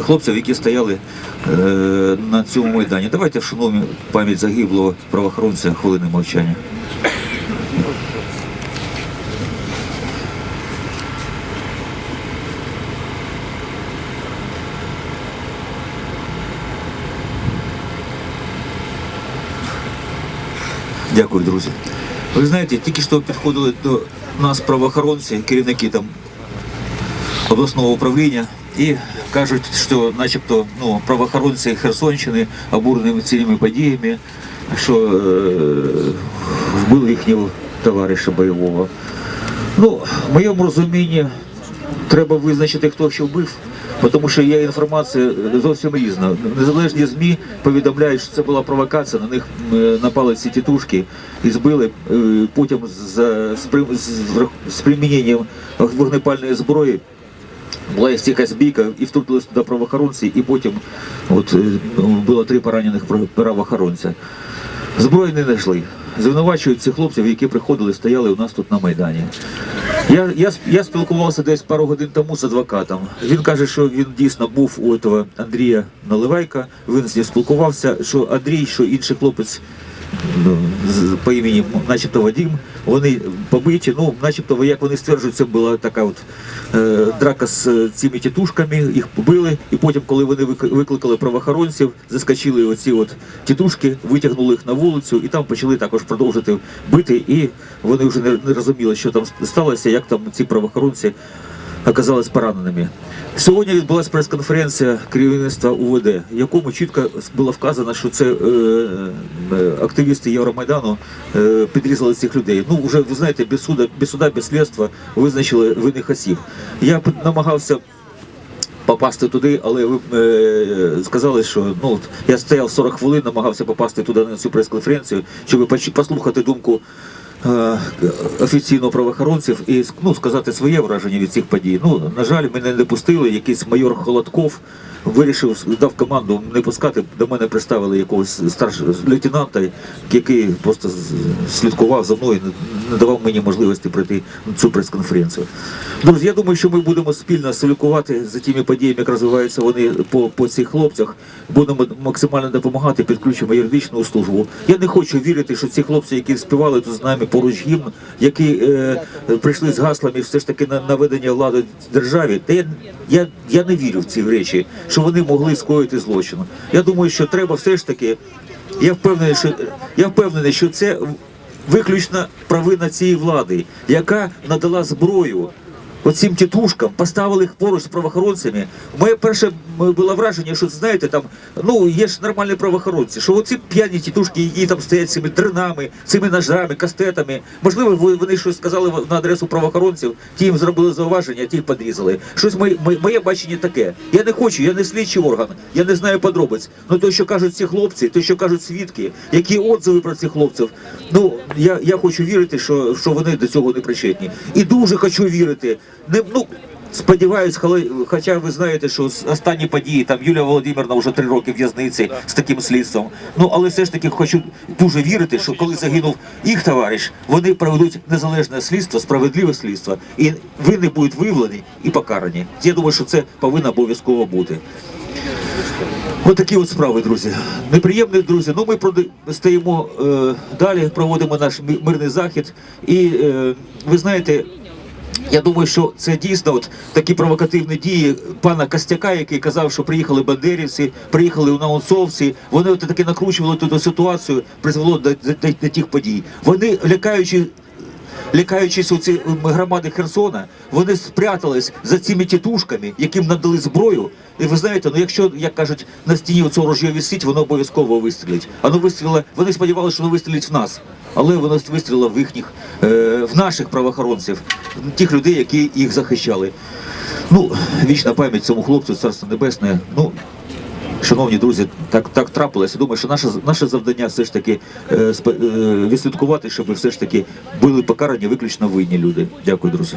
хлопців, які стояли е, на цьому майдані. Давайте вшануємо пам'ять загиблого правоохоронця хвилини мовчання. Дякую, друзі. Ви знаєте, тільки що підходили до нас правоохоронці, керівники там обласного управління, і кажуть, що начебто ну, правоохоронці Херсонщини обурені цими подіями, що е, вбили їхнього товариша бойового. Ну, в моєму розумінні треба визначити, хто що вбив, тому що є інформація зовсім різна. Незалежні ЗМІ повідомляють, що це була провокація, на них е, напали ці тітушки і збили. Е, Потім з, з, при- з, з приміненням вогнепальної зброї була якась бійка і втрутились туди правоохоронці, і потім от, е, було три поранених прав- правоохоронця. Зброї не знайшли. Звинувачують цих хлопців, які приходили, стояли у нас тут на Майдані. Я, я, я спілкувався десь пару годин тому з адвокатом. Він каже, що він дійсно був у того Андрія Наливайка. Він з ним спілкувався, що Андрій, що інший хлопець по імені, начебто Вадим, вони побиті, ну, начебто, як вони стверджують, це була така от е, драка з е, цими тітушками, їх побили, і потім, коли вони викликали правоохоронців, заскочили оці от тітушки, витягнули їх на вулицю, і там почали також продовжити бити, і вони вже не розуміли, що там сталося, як там ці правоохоронці оказались пораненими. Сьогодні відбулася прес-конференція керівництва УВД, в якому чітко було вказано, що це е, е, активісти Євромайдану е, підрізали цих людей. Ну вже ви знаєте, без суда, без суда, без слідства визначили винних осіб. Я намагався попасти туди, але ви е, сказали, що ну от я стояв 40 хвилин, намагався попасти туди на цю прес-конференцію, щоб послухати думку офіційно правоохоронців і ну, сказати своє враження від цих подій. Ну, на жаль, мене не пустили. Якийсь майор Холодков вирішив, дав команду не пускати. До мене представили якогось старшого лейтенанта, який просто слідкував за мною, не- давав мені можливості пройти цю прес-конференцію. Друзі, я думаю, що ми будемо спільно слідкувати за тими подіями, як розвиваються вони по, по цих хлопцях. Будемо максимально допомагати, підключимо юридичну службу. Я не хочу вірити, що ці хлопці, які співали тут з нами поруч гімн, які е, прийшли з гаслами все ж таки на наведення влади державі, та я, я, я не вірю в ці речі, що вони могли скоїти злочин. Я думаю, що треба все ж таки. Я впевнений, що я впевнений, що це виключна провина цієї влади, яка надала зброю оцим тітушкам, поставили їх поруч з правоохоронцями. Моє перше було враження, що знаєте, там ну є ж нормальні правоохоронці, що оці п'яні тітушки, які там стоять цими дринами, цими ножами, кастетами. Можливо, вони щось сказали на адресу правоохоронців, ті їм зробили зауваження, ті їх подрізали. Щось моє- моє бачення таке. Я не хочу, я не слідчий орган, я не знаю подробиць. Ну то, що кажуть ці хлопці, то, що кажуть свідки, які отзиви про цих хлопців. Ну я, я хочу вірити, що, що вони до цього не причетні. І дуже хочу вірити. Не ну. Сподіваюсь, коли- хоча ви знаєте, що останні події там Юлія Володимирівна вже три роки в'язниці з таким слідством. Ну але все ж таки хочу дуже вірити, що коли загинув їх товариш, вони проведуть незалежне слідство, справедливе слідство, і винні будуть виявлені і покарані. Я думаю, що це повинно обов'язково бути. Ось такі от справи, друзі. Неприємні, друзі. Ну ми стоїмо е, далі, проводимо наш мирний захід. І е, ви знаєте. Я думаю, що це дійсно от такі провокативні дії пана Костяка, який казав, що приїхали бандерівці, приїхали унаунсовці. Вони от таки накручували ту ситуацію, призвело до, до, до, до тих подій. Вони лякаючи лякаючись у ці громади Херсона, вони спрятались за цими тітушками, яким надали зброю. І ви знаєте, ну якщо, як кажуть, на стіні оцього ружья висить, воно обов'язково вистрілить. А ну вистрілило, вони сподівалися, що воно вистрілить в нас. Але вона вистріла в їхніх, е, в наших правоохоронців, тих людей, які їх захищали. Ну, вічна пам'ять цьому хлопцю, царство небесне. Ну, Шановні друзі, так так трапилося. Думаю, що наше наше завдання все ж таки е, е, відслідкувати, щоб все ж таки були покарані виключно винні люди. Дякую, друзі.